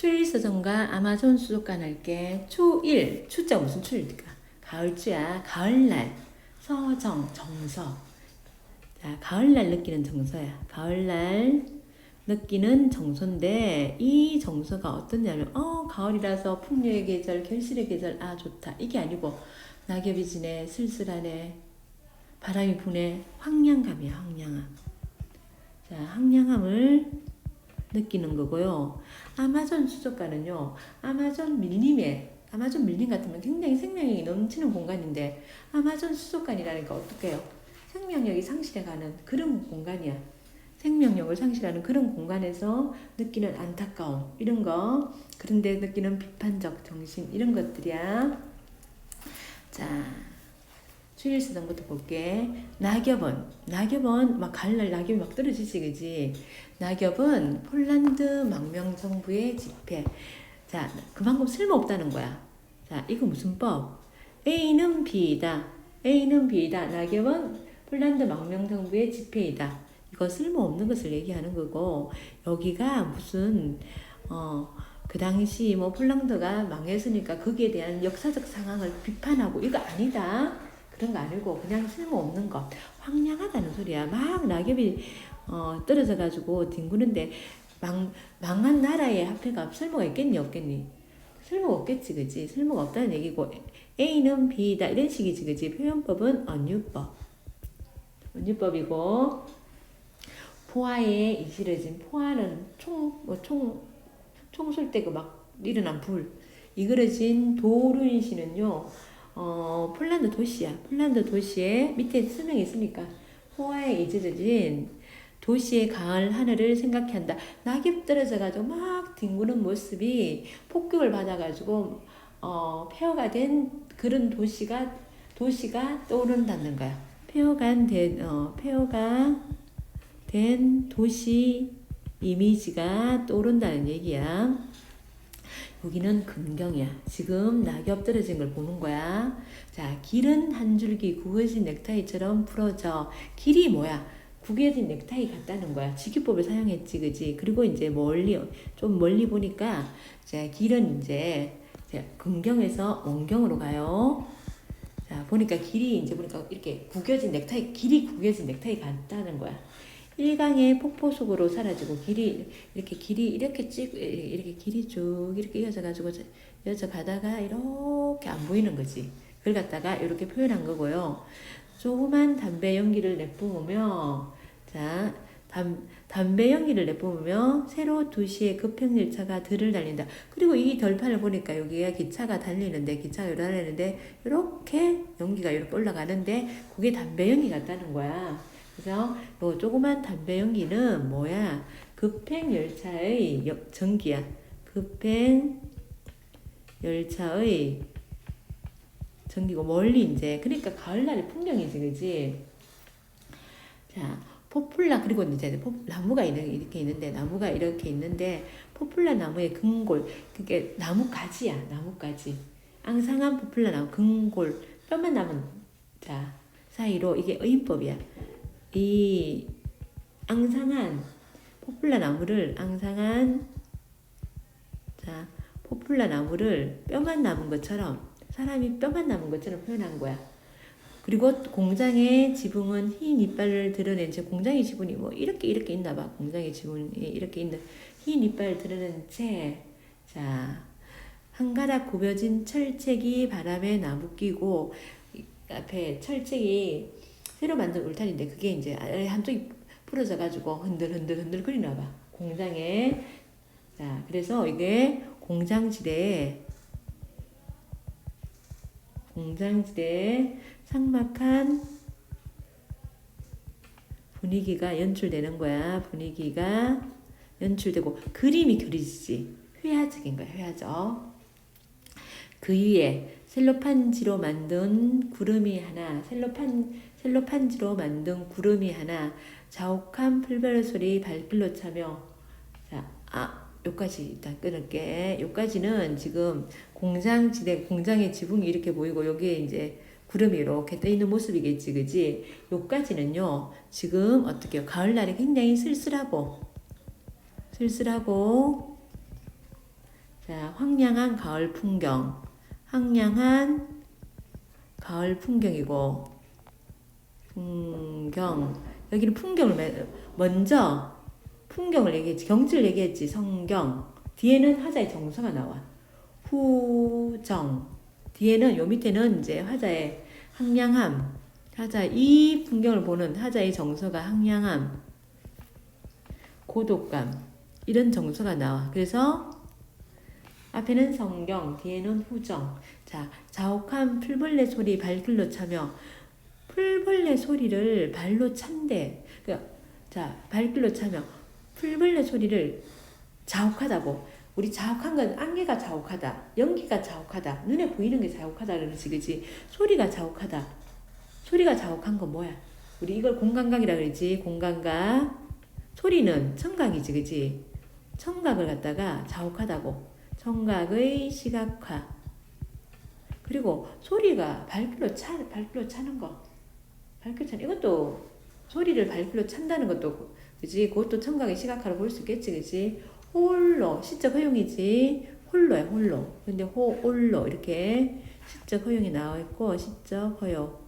추일서점과 아마존 수족관 할게. 추일, 추자 무슨 추일일까? 가을주야. 가을날. 서정, 정서. 자, 가을날 느끼는 정서야. 가을날 느끼는 정서인데 이 정서가 어떠냐면 어 가을이라서 풍류의 계절, 결실의 계절 아 좋다 이게 아니고 낙엽이 지네 쓸쓸하네 바람이 부네 황량감이야 황량함. 자 황량함을 느끼는 거고요. 아마존 수족관은요. 아마존 밀림에 아마존 밀림 같으면 굉장히 생명력이 넘치는 공간인데 아마존 수족관이라니까 어떡해요? 생명력이 상실해가는 그런 공간이야. 생명력을 상실하는 그런 공간에서 느끼는 안타까움 이런 거 그런데 느끼는 비판적 정신 이런 것들이야. 자, 추일수정부터 볼게. 낙엽은 낙엽은 막 가을날 낙엽이 막 떨어지지 그지? 낙엽은 폴란드 망명 정부의 집회. 자, 그만큼 쓸모없다는 거야. 자, 이거 무슨 법? A는 B이다. A는 B이다. 낙엽은 폴란드 망명 정부의 집회이다. 이거 쓸모없는 것을 얘기하는 거고 여기가 무슨 어 그 당시 뭐 폴란드가 망했으니까 거기에 대한 역사적 상황을 비판하고 이거 아니다 그런 거 아니고 그냥 쓸모없는 것. 황량하다는 소리야. 막 낙엽이 어 떨어져 가지고 뒹구는데 망 망한 나라의 화폐가 쓸모가 있겠니 없겠니? 쓸모가 없겠지 그지? 쓸모가 없다는 얘기고 A는 B다 이런 식이지 그지? 표현법은 언유법. 언유법이고 포화에 이실해진 포화는 총, 뭐 총, 총쏠 때 그 막 일어난 불. 이그러진 도루인시는요, 어, 폴란드 도시야. 폴란드 도시에 밑에 설명이 있으니까 포화에 이질해진 도시의 가을 하늘을 생각해 한다. 낙엽 떨어져가지고 막 뒹구는 모습이 폭격을 받아가지고, 어, 폐허가 된 그런 도시가, 도시가 떠오른다는 거야. 폐허가 된, 어, 폐허가 된 도시 이미지가 떠오른다는 얘기야. 여기는 금경이야. 지금 낙엽 떨어진 걸 보는 거야. 자, 길은 한 줄기 구겨진 넥타이처럼 풀어져. 길이 뭐야? 구겨진 넥타이 같다는 거야. 직유법을 사용했지, 그지? 그리고 이제 멀리, 좀 멀리 보니까, 자, 길은 이제, 자, 금경에서 원경으로 가요. 자, 보니까 길이 이제 보니까 이렇게 구겨진 넥타이, 길이 구겨진 넥타이 같다는 거야. 일강의 폭포 속으로 사라지고 길이 이렇게 길이 이렇게 쭉 이렇게 길이 쭉 이렇게 이어져 가지고 이어져 가다가 이렇게 안 보이는 거지. 그걸 갖다가 이렇게 표현한 거고요. 조그만 담배 연기를 내뿜으며 자 담, 담배 연기를 내뿜으며 세로 2시에 급행열차가 들을 달린다. 그리고 이 덜판을 보니까 여기가 기차가 달리는데 기차가 달리는데 이렇게 연기가 이렇게 올라가는데 그게 담배 연기 같다는 거야. 그래서 요 조그만 담배 연기는 뭐야? 급행 열차의 전기야. 급행 열차의 전기고 멀리 이제 그러니까 가을날의 풍경이지, 그지? 자, 포플라 그리고 이제 포, 나무가 이렇게 있는데 나무가 이렇게 있는데 포플라 나무의 근골 그게 나무 가지야, 나무 가지. 앙상한 포플라 나무 근골 뼈만 남은 자 사이로 이게 의인법이야. 이 앙상한 포플라 나무를 앙상한 자 포플라 나무를 뼈만 남은 것처럼 사람이 뼈만 남은 것처럼 표현한 거야. 그리고 공장의 지붕은 흰 이빨을 드러낸 채 공장의 지붕이 뭐 이렇게 이렇게 있나 봐. 공장의 지붕이 이렇게 있는 흰 이빨을 드러낸 채 자, 한 가닥 굽여진 철책이 바람에 나부끼고 앞에 철책이 새로 만든 울타리인데 그게 이제 한쪽이 부러져 가지고 흔들 흔들 흔들 거리나 봐. 공장에 자, 그래서 이게 공장지대에 공장지대에 삭막한 분위기가 연출되는 거야. 분위기가 연출되고 그림이 그리지. 회화적인 거야. 회화적. 그 위에 셀로판지로 만든 구름이 하나, 셀로판 셀로판지로 만든 구름이 하나, 자욱한 풀별 소리 발길로 차며, 자, 아, 요까지 일단 끊을게. 요까지는 지금 공장 지대, 공장의 지붕이 이렇게 보이고, 여기에 이제 구름이 이렇게 떠 있는 모습이겠지, 그지? 요까지는요, 지금 어떻게, 가을날이 굉장히 쓸쓸하고, 쓸쓸하고, 자, 황량한 가을 풍경. 황량한 가을 풍경이고, 풍경. 여기는 풍경을 매- 먼저 풍경을 얘기했지. 경치를 얘기했지. 성경. 뒤에는 화자의 정서가 나와. 후정. 뒤에는 요 밑에는 이제 화자의 황량함. 화자 이 풍경을 보는 화자의 정서가 황량함. 고독감. 이런 정서가 나와. 그래서 앞에는 성경, 뒤에는 후정. 자, 자욱한 풀벌레 소리 발길로 차며 풀벌레 소리를 발로 찬대. 그, 자, 발길로 차며 풀벌레 소리를 자욱하다고. 우리 자욱한 건 안개가 자욱하다. 연기가 자욱하다. 눈에 보이는 게 자욱하다 그러지, 그지? 소리가 자욱하다. 소리가 자욱한 건 뭐야? 우리 이걸 공감각이라 그러지. 공감각. 소리는 청각이지, 그지? 청각을 갖다가 자욱하다고. 청각의 시각화. 그리고 소리가 발길로 차, 발길로 차는 거. 발길로 차는, 이것도 소리를 발길로 찬다는 것도, 그지? 그것도 청각의 시각화로 볼 수 있겠지, 그지? 홀로, 시적 허용이지. 홀로야, 홀로. 근데 호, 홀로, 이렇게 시적 허용이 나와 있고, 시적 허용.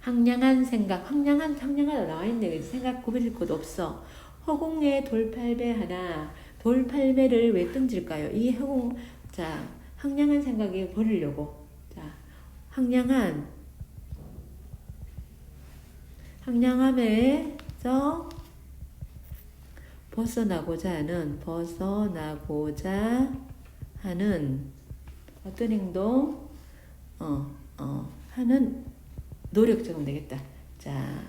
황량한 생각, 황량한, 황량하다 나와. 그지? 생각 구별일 것도 없어. 허공에 돌팔배 하나, 돌팔배를 왜 던질까요? 이 허공, 자, 황량한 생각이 버리려고. 자, 황량한, 황량함에서 벗어나고자 하는, 벗어나고자 하는 어떤 행동, 어, 어, 하는 노력 적으면 되겠다. 자,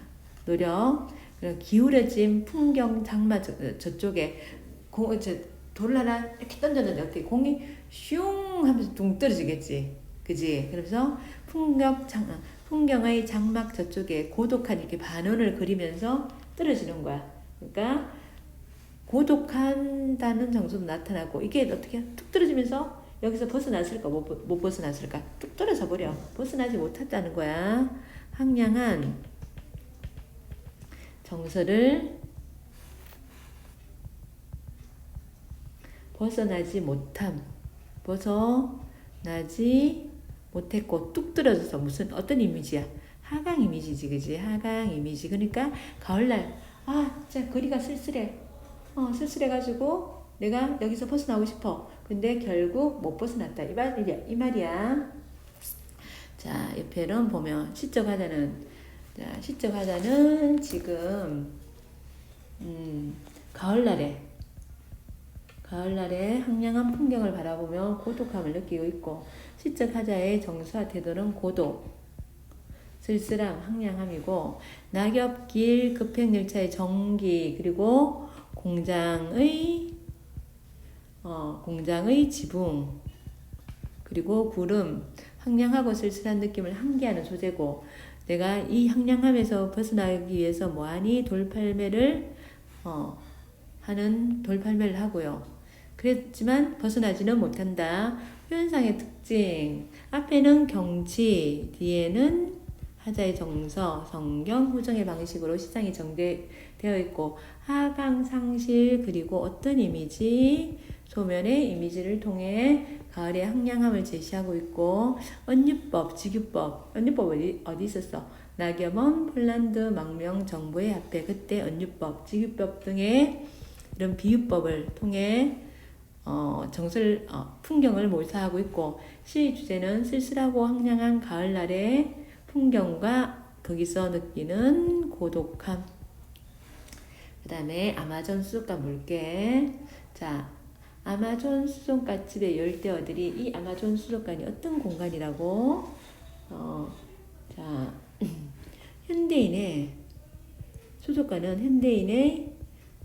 노력. 그리고 기울어진 풍경 장마 저, 저쪽에 공, 저, 돌 하나 이렇게 던졌는데 어떻게 공이 슝 하면서 둥 떨어지겠지. 그지? 그래서 풍경 장, 풍경의 장막 저쪽에 고독한 이렇게 반원을 그리면서 떨어지는 거야. 그러니까 고독한다는 정도도 나타나고 이게 어떻게 툭 떨어지면서 여기서 벗어났을까 못, 벗- 못 벗어났을까 뚝 떨어져 버려 벗어나지 못했다는 거야 황량한 정서를 벗어나지 못함. 벗어나지 못했고 뚝 떨어져서 무슨 어떤 이미지야? 하강 이미지지 그지? 하강 이미지. 그러니까 가을날 아 진짜 거리가 쓸쓸해. 어 쓸쓸해가지고 내가 여기서 벗어나고 싶어. 근데 결국 못 벗어났다. 이 말이야 이 말이야. 자 옆에는 보면 시적 하자는 자 시적 하자는 지금 음 가을날에 가을날에 황량한 풍경을 바라보며 고독함을 느끼고 있고 시적 하자의 정수와 태도는 고독 쓸쓸함 황량함이고 낙엽길 급행열차의 정기 그리고 공장의 어, 공장의 지붕 그리고 구름 황량하고 쓸쓸한 느낌을 함께하는 소재고 내가 이 황량함에서 벗어나기 위해서 뭐하니 돌팔매를 어, 하는 돌팔매를 하고요. 그랬지만 벗어나지는 못한다. 표현상의 특징 앞에는 경치 뒤에는 하자의 정서, 성경, 후정의 방식으로 시상이 정되어 있고 하강, 상실 그리고 어떤 이미지 소면의 이미지를 통해 가을의 황량함을 제시하고 있고 언유법, 직유법, 언유법 어디, 어디 있었어? 낙엽원, 폴란드, 망명, 정부의 앞에 그때 언유법, 직유법 등의 이런 비유법을 통해 어, 정설, 어, 풍경을 몰사하고 있고 시 주제는 쓸쓸하고 황량한 가을날의 풍경과 거기서 느끼는 고독함. 그 다음에 아마존 수족과 물개. 자, 아마존 수족가집의 열대어들이 이 아마존 수족관이 어떤 공간이라고? 어, 자, 현대인의 수족관은 현대인의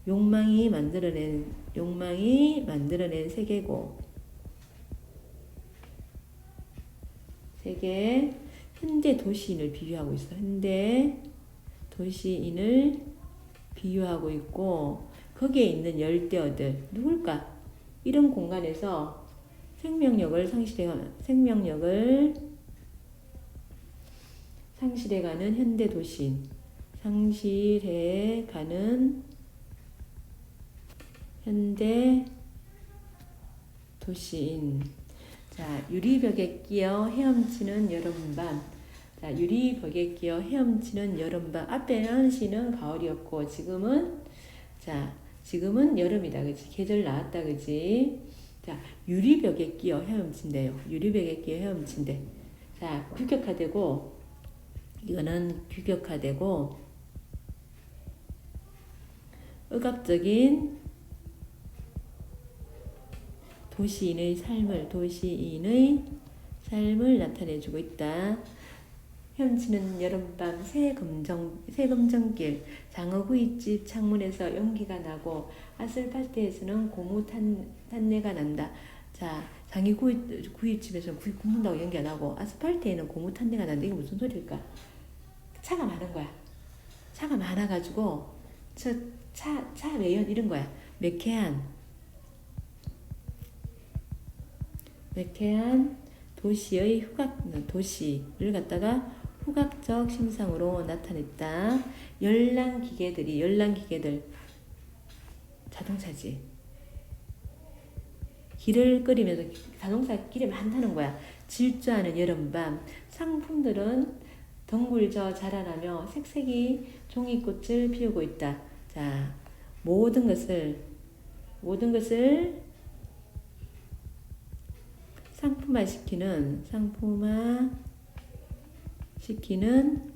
욕망이 만들어낸 욕망이 만들어낸 세계고 세계 현대 도시인을 비유하고 있어. 현대 도시인을 비유하고 있고 거기에 있는 열대어들 누굴까? 이런 공간에서 생명력을 상실해 생명력을 상실해가는 현대 도시인 상실해가는 현대 도시인. 자, 유리벽에 끼어 헤엄치는 여름밤. 자, 유리벽에 끼어 헤엄치는 여름밤. 앞에는 시는 가을이었고, 지금은, 자, 지금은 여름이다. 그지? 계절 나왔다. 그지? 자, 유리벽에 끼어 헤엄친대요. 유리벽에 끼어 헤엄친대. 자, 규격화되고, 이거는 규격화되고, 의학적인 도시인의 삶을 도시인의 삶을 나타내주고 있다. 헤엄치는 여름밤 새금정 새금정길 장어 구이집 창문에서 연기가 나고 아스팔트에서는 고무 탄 탄내가 난다. 자 장이 구이 구이집에서 구이 굽는다고 연기가 나고 아스팔트에는 고무 탄내가 난다. 이게 무슨 소리일까? 차가 많은 거야. 차가 많아가지고 저 차 차 매연 이런 거야. 매캐한 매캐한 도시의 후각 도시를 갖다가 후각적 심상으로 나타냈다. 열랑 기계들이 열랑 기계들 자동차지. 길을 끓이면서 자동차 길에 많다는 거야. 질주하는 여름밤 상품들은 덩굴져 자라나며 색색이 종이꽃을 피우고 있다. 자, 모든 것을 모든 것을 상품화 시키는 상품화 시키는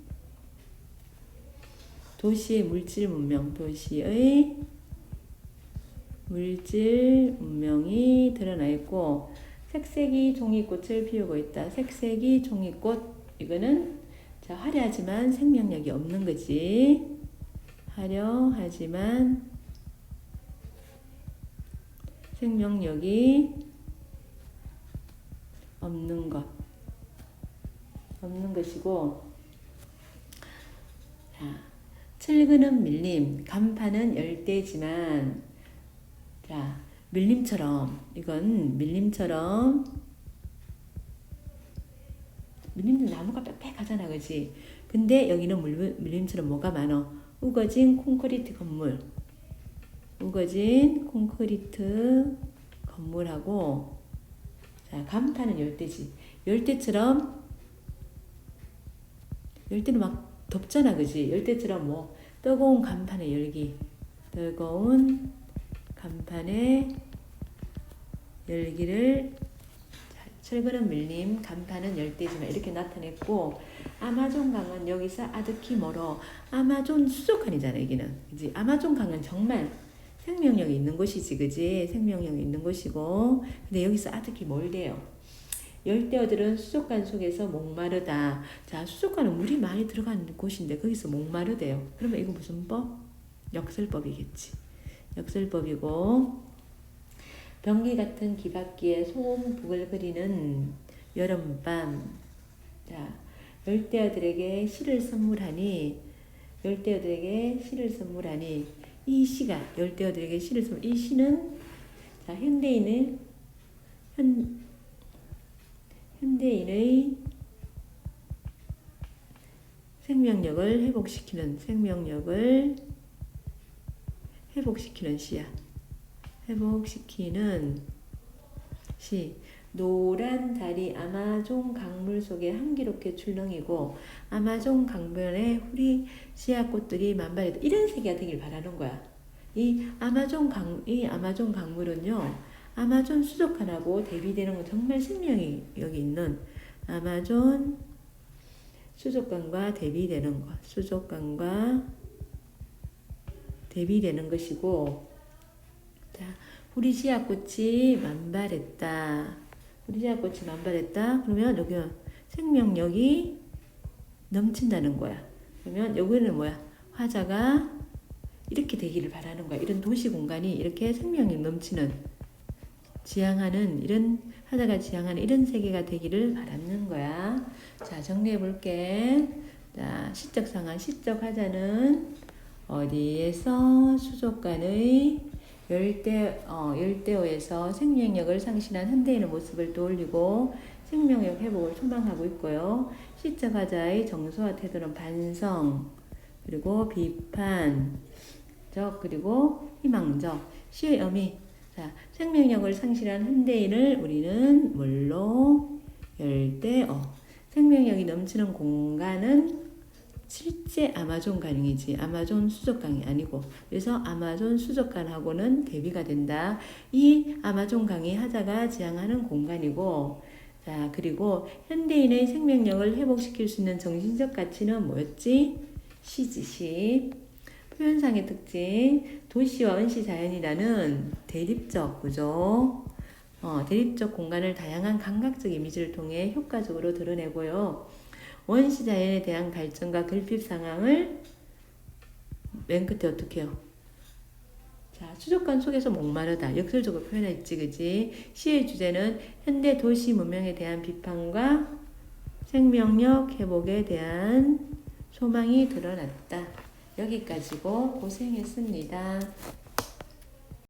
도시의 물질 문명, 도시의 물질 문명이 드러나 있고 색색이 종이꽃을 피우고 있다. 색색이 종이꽃 이거는 자 화려하지만 생명력이 없는 거지. 화려하지만 생명력이 없는 것. 없는 것이고, 자, 칠근은 밀림, 간판은 열대지만, 자, 밀림처럼, 이건 밀림처럼, 밀림도 나무가 빽빽하잖아, 그지? 근데 여기는 물, 밀림처럼 뭐가 많어? 우거진 콘크리트 건물, 우거진 콘크리트 건물하고, 자, 간판은 열대지. 열대처럼 열대는 막 덥잖아, 그지? 열대처럼 뭐 뜨거운 간판의 열기, 뜨거운 간판의 열기를 철근은 밀림, 간판은 열대지만 이렇게 나타냈고 아마존 강은 여기서 아득히 멀어 아마존 수족관이잖아 여기는 그지 아마존 강은 정말 생명력이 있는 곳이지 그지 생명력이 있는 곳이고 근데 여기서 아득히 멀대요 열대어들은 수족관 속에서 목마르다. 자, 수족관은 물이 많이 들어가는 곳인데 거기서 목마르대요. 그러면 이거 무슨 법? 역설법이겠지. 역설법이고 변기 같은 기박기에 소음 부글거리는 여름밤. 자, 열대어들에게 시를 선물하니 열대어들에게 시를 선물하니 이 시가 열대어들에게 시를 선물 이 시는 자, 현대인은 현 현대인의 생명력을 회복시키는 생명력을 회복시키는 시야. 회복시키는 시. 노란 달이 아마존 강물 속에 한기롭게 출렁이고 아마존 강변에 후리 씨앗꽃들이 만발해 이런 세계가 되길 바라는 거야. 이 아마존 강, 이 아마존 강물은요, 아마존 수족관하고 대비되는 건 정말 생명이 여기 있는 아마존 수족관과 대비되는 것, 수족관과 대비되는 것이고, 자, 후리시아 꽃이 만발했다. 후리시아 꽃이 만발했다. 그러면 여기 생명력이 넘친다는 거야. 그러면 여기는 뭐야? 화자가 이렇게 되기를 바라는 거야. 이런 도시 공간이 이렇게 생명력 넘치는 지향하는 이런 하다가 지향하는 이런 세계가 되기를 바라는 거야. 자 정리해 볼게. 자 시적 상황 시적 하자는 어디에서 수족관의 열대 어, 열대어에서 생명력을 상실한 현대인의 모습을 떠올리고 생명력 회복을 소망하고 있고요. 시적 하자의 정서와 태도는 반성 그리고 비판 적 그리고 희망적 시의 의미 자, 생명력을 상실한 현대인을 우리는 뭘로 열대어. 생명력이 넘치는 공간은 실제 아마존 강이지 아마존 수족강이 아니고 그래서 아마존 수족관하고는 대비가 된다. 이 아마존 강이 하자가 지향하는 공간이고 자 그리고 현대인의 생명력을 회복시킬 수 있는 정신적 가치는 뭐였지? 시지 시. 표현상의 특징 도시와 원시 자연이라는 대립적 구조 어, 대립적 공간을 다양한 감각적 이미지를 통해 효과적으로 드러내고요. 원시 자연에 대한 갈증과 결핍 상황을 맨 끝에 어떻게 해요? 자, 수족관 속에서 목마르다. 역설적으로 표현했지, 그지? 시의 주제는 현대 도시 문명에 대한 비판과 생명력 회복에 대한 소망이 드러났다. 여기까지고 고생했습니다.